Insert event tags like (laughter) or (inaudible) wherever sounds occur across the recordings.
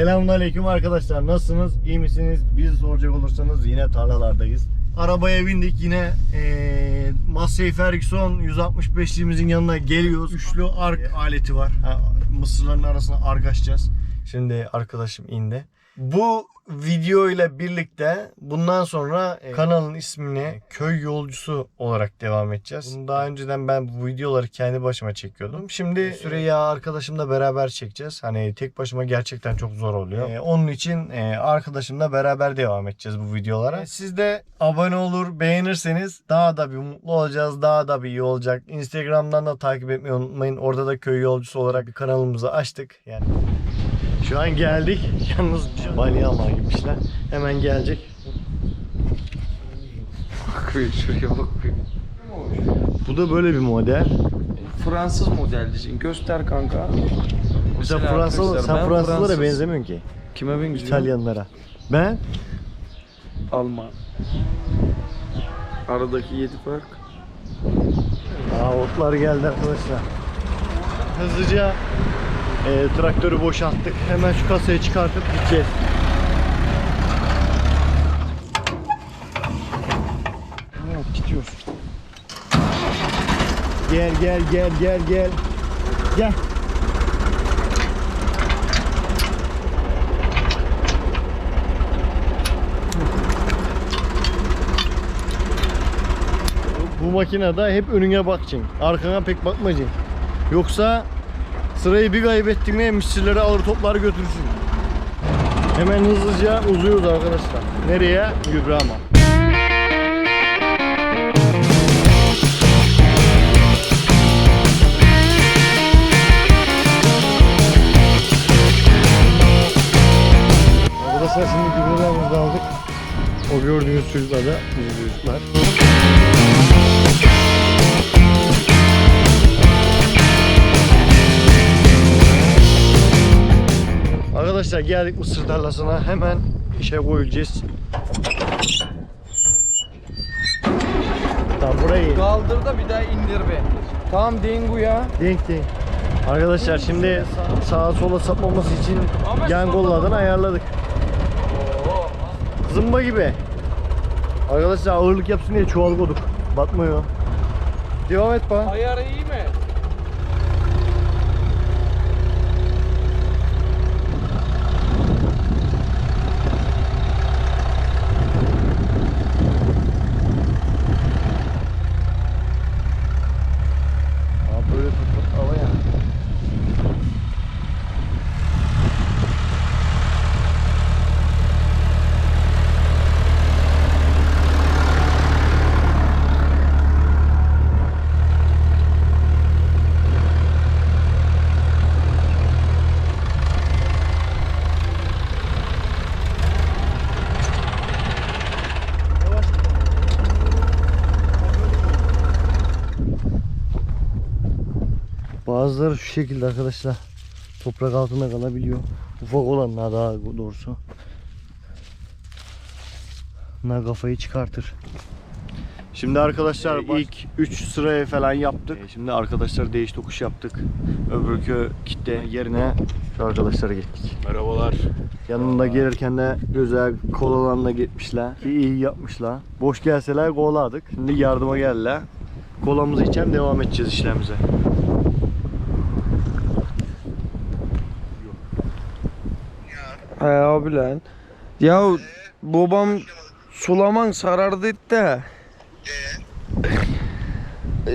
Selamünaleyküm arkadaşlar. Nasılsınız? İyi misiniz? Bizi soracak olursanız yine tarlalardayız. Arabaya bindik yine eee Massey Ferguson 165'liğimizin yanına geliyoruz. Üçlü ark aleti var. Ha, mısırların arasına ark açacağız. Şimdi arkadaşım indi. Bu video ile birlikte bundan sonra e, kanalın ismini köy yolcusu olarak devam edeceğiz. Bunu daha önceden ben bu videoları kendi başıma çekiyordum. Şimdi Süreyya arkadaşımla beraber çekeceğiz. Hani tek başıma gerçekten çok zor oluyor. E, onun için e, arkadaşımla beraber devam edeceğiz bu videolara. E, Siz de abone olur, beğenirseniz daha da bir mutlu olacağız. Daha da bir iyi olacak. Instagram'dan da takip etmeyi unutmayın. Orada da köy yolcusu olarak bir kanalımızı açtık. Yani şu an geldik. Yalnız balya almaya gitmişler. Hemen gelecek. Bakıyor şuraya bakıyor. Bu da böyle bir model. Fransız model diyeceksin. Göster kanka. Mesela Fransız, arkadaşlar, sen Fransızlara Fransız. benzemiyorsun ki. Kime benziyor? İtalyanlara. Ben Alman. Aradaki yedi fark. Aa, otlar geldi arkadaşlar. Hızlıca e, traktörü boşalttık. Hemen şu kasayı çıkartıp gideceğiz. Evet gidiyoruz. Gel gel gel gel gel. Gel. Bu makinede hep önüne bakacaksın. Arkana pek bakmayacaksın. Yoksa sırayı bir kaybettin mi müşterileri alır toplar götürürsün. Hemen hızlıca uzuyoruz arkadaşlar. Nereye? Gübrama. Arkadaşlar şimdi gübrelerimizi aldık. O gördüğünüz çocuklar da bizim Arkadaşlar geldik mısır tarlasına hemen işe koyulacağız. Tamam burayı Kaldır da bir daha indir be. Tamam Dengu ya. denk denk. Arkadaşlar şimdi sağa sola sapmaması için yan kollardan ayarladık. Zımba gibi. Arkadaşlar ağırlık yapsın diye çuval koyduk. Batmıyor. Devam et bana. Ayarı iyi mi? Abi böyle tut hava ya. Yavaş. Bazıları şu şekilde arkadaşlar toprak altında kalabiliyor. Ufak olanlar daha doğrusu. Bunlar kafayı çıkartır. Şimdi arkadaşlar ilk 3 sıraya falan yaptık. Ee, Şimdi arkadaşlar değiş tokuş yaptık. Öbürkü kitle yerine şu arkadaşlara gittik. Merhabalar. Yanında gelirken de güzel kolalarına gitmişler. İyi, iyi yapmışlar. Boş gelseler koladık. Şimdi yardıma geldiler. Kolamızı içen devam edeceğiz işlerimize. He abi lan. Ya babam sulaman sarardı da.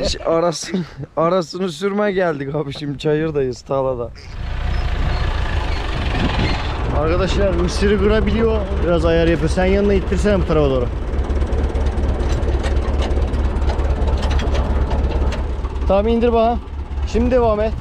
Ş- Arasını, arasını sürme geldik abi şimdi çayırdayız talada. Arkadaşlar mısırı kırabiliyor. Biraz ayar yapıyor. Sen yanına ittirsene bu tarafa doğru. Tamam indir bana. Şimdi devam et.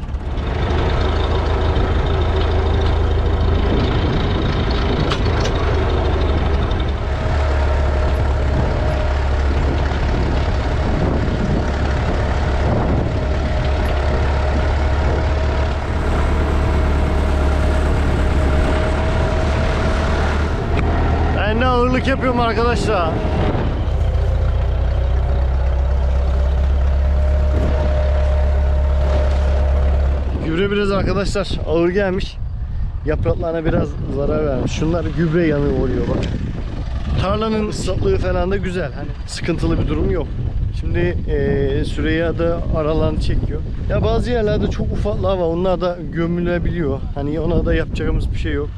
Ağırlık yapıyorum arkadaşlar. Gübre biraz arkadaşlar ağır gelmiş. yapraklarına biraz zarar vermiş. Şunlar gübre yanı oluyor bak. Tarlanın ıslaklığı falan da güzel. Hani sıkıntılı bir durum yok. Şimdi eee Süreyya da aralarını çekiyor. Ya bazı yerlerde çok ufaklar var. Onlar da gömülebiliyor. Hani ona da yapacağımız bir şey yok.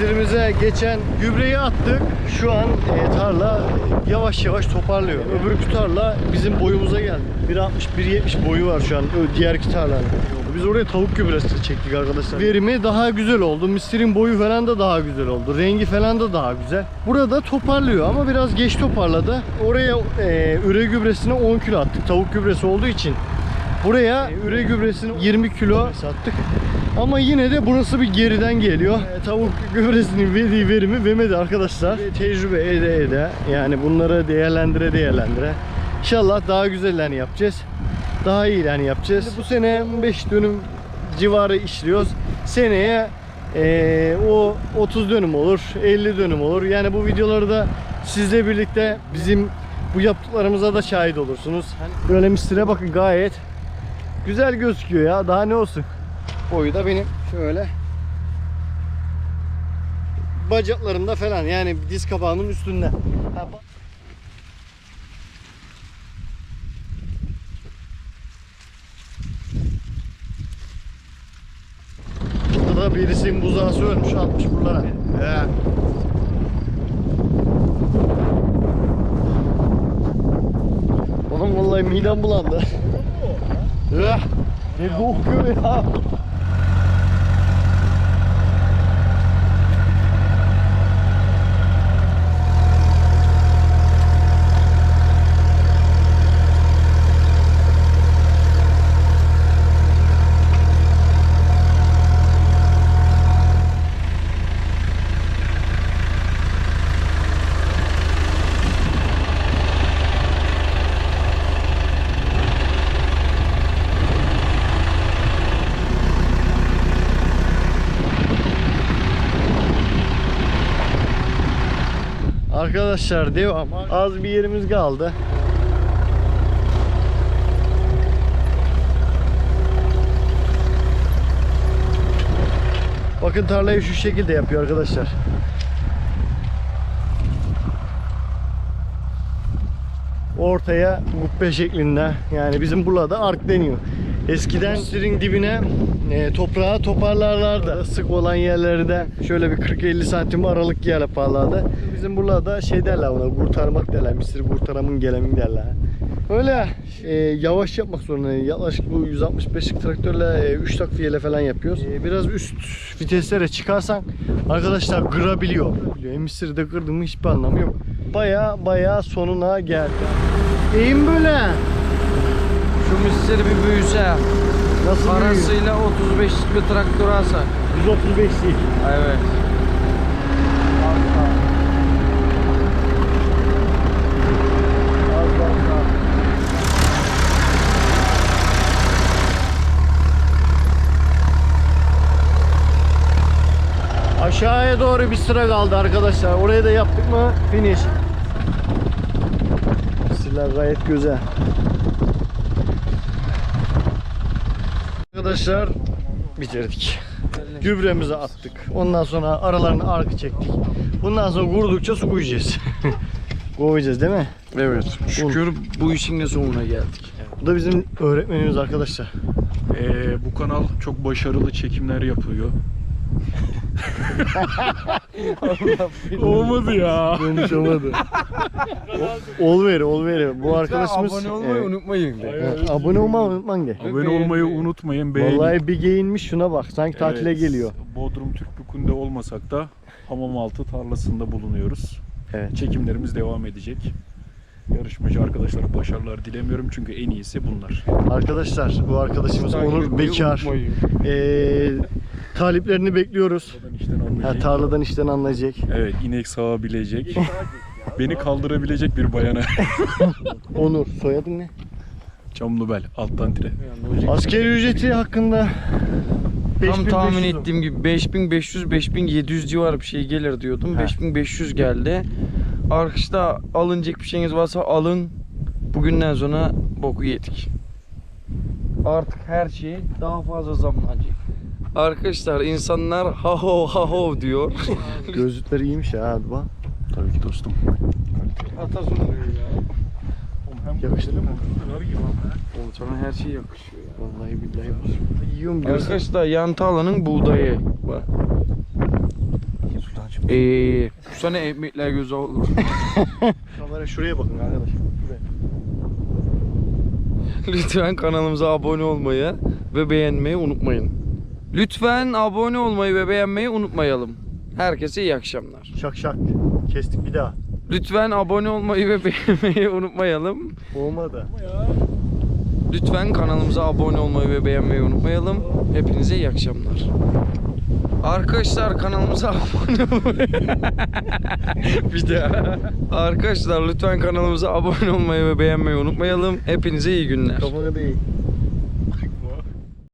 Misirimize geçen gübreyi attık. Şu an e, tarla e, yavaş yavaş toparlıyor. Öbürkü tarla bizim boyumuza geldi. 1.60-1.70 boyu var şu an ö- diğer iki tarlanın. Biz oraya tavuk gübresi çektik arkadaşlar. Verimi daha güzel oldu. Misirin boyu falan da daha güzel oldu. Rengi falan da daha güzel. Burada toparlıyor ama biraz geç toparladı. Oraya e, üre gübresine 10 kilo attık. Tavuk gübresi olduğu için. Buraya üre gübresini 20 kilo sattık. Ama yine de burası bir geriden geliyor. E, tavuk gübresinin verdiği verimi vermedi arkadaşlar. E, Tecrübe ede ede yani bunları değerlendire değerlendire. İnşallah daha güzellerini yapacağız. Daha iyilerini yapacağız. Bu sene 5 dönüm civarı işliyoruz. Seneye e, o 30 dönüm olur, 50 dönüm olur. Yani bu videoları da sizle birlikte bizim bu yaptıklarımıza da şahit olursunuz. Böyle mistire bakın gayet güzel gözüküyor ya. Daha ne olsun. Boyu da benim şöyle bacaklarımda falan yani diz kapağımın üstünde. Burada da birisinin buzağısı ölmüş atmış buralara. He. Oğlum vallahi midem bulandı. Eh, Ne kokuyor ya. Arkadaşlar devam. Az bir yerimiz kaldı. Bakın tarlayı şu şekilde yapıyor arkadaşlar. Ortaya kubbe şeklinde. Yani bizim burada ark deniyor. Eskiden sirin dibine e, toprağı toparlarlardı. Sık olan yerlerde şöyle bir 40-50 santim aralık yer yaparlardı. Bizim burada şey derler buna kurtarmak derler. Misir kurtaramın gelemin derler. Öyle e, yavaş yapmak zorundayız. Yaklaşık bu 165'lik traktörle 3 takviyeyle falan yapıyoruz. E, biraz üst viteslere çıkarsan arkadaşlar kırabiliyor. E, Mısır'ı da kırdın mı hiçbir anlamı yok. Baya baya sonuna geldi. Eğim böyle. Şu misir bir büyüse. Nasıl büyüyor? Parasıyla 35'lik bir traktör alsak. 135 değil. Evet. Aşağıya doğru bir sıra kaldı arkadaşlar. Oraya da yaptık mı finish. Sıra gayet güzel. Arkadaşlar bitirdik. Gübremizi attık. Ondan sonra aralarını arka çektik. Bundan sonra vurdukça su koyacağız. (laughs) koyacağız değil mi? Evet. Şükür bu işin de sonuna geldik. Bu da bizim öğretmenimiz arkadaşlar. Ee, bu kanal çok başarılı çekimler yapıyor. Olmadı ya. Konuşamadı. ol veri, ol veri. Bu arkadaşımız abone olmayı Evet. unutmayın. Evet, abone olmayı unutman ge. Abone olmayı unutmayın. Beğenin. Vallahi bir giyinmiş şuna bak. Sanki tatile Evet, geliyor. Bodrum Türkbükü'nde olmasak da Hamamaltı tarlasında bulunuyoruz. Evet. Çekimlerimiz devam edecek. Yarışmacı arkadaşlara başarılar dilemiyorum çünkü en iyisi bunlar. Arkadaşlar bu arkadaşımız Onur Bekar. Ee, taliplerini bekliyoruz. Buradan işten Ha, anlayacak. tarladan işten anlayacak. Evet, inek sağabilecek. Beni kaldırabilecek bir bayana. (laughs) Onur. Soyadın ne? Çamlıbel, alttan tire. Askeri ücreti hakkında Tam tahmin 5500 'üm. ettiğim gibi 5500-5700 civarı bir şey gelir diyordum. He. 5500 geldi. Arkadaşlar alınacak bir şeyiniz varsa alın. Bugünden sonra boku yedik. Artık her şey daha fazla zamlanacak. Arkadaşlar insanlar ha ho ha ho diyor. (laughs) Gözlükleri iyiymiş ya bak. Tabii ki dostum. Atasın diyor ya. Yakıştı mı? Oğlum sana her şey yakışıyor ya. Vallahi billahi bak. Yiyorum diyorsun. Arkadaşlar yan tarlanın buğdayı. Bak. Sultancığım. Sene ekmekler göze olur. (laughs) Kamera şuraya bakın arkadaşlar. Şuraya. Lütfen kanalımıza abone olmayı ve beğenmeyi unutmayın. Lütfen abone olmayı ve beğenmeyi unutmayalım. Herkese iyi akşamlar. Şak şak. Kestik bir daha. Lütfen abone olmayı ve (laughs) beğenmeyi unutmayalım. Olmadı. Lütfen kanalımıza abone olmayı ve beğenmeyi unutmayalım. Hepinize iyi akşamlar. Arkadaşlar kanalımıza (laughs) abone olmayı... (laughs) bir daha. Arkadaşlar lütfen kanalımıza abone olmayı ve beğenmeyi unutmayalım. Hepinize iyi günler. Kafanı değil.